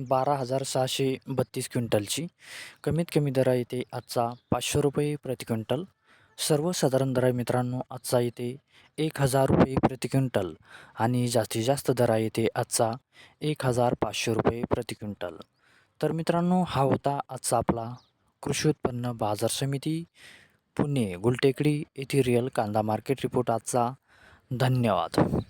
बारा हजार सहाशे बत्तीस क्विंटलची. कमीत कमी दर येते आजचा पाचशे रुपये प्रति क्विंटल. सर्वसाधारण दर मित्रांनो आजचा येते एक हजार रुपये प्रति क्विंटल आणि जास्तीत जास्त दर येते आजचा एक हजार पाचशे रुपये प्रति क्विंटल. तर मित्रांनो हा होता आजचा आपला कृषी उत्पन्न बाजार समिती पुणे गुलटेकडी येथे रिअल कांदा मार्केट रिपोर्ट आजचा. धन्यवाद.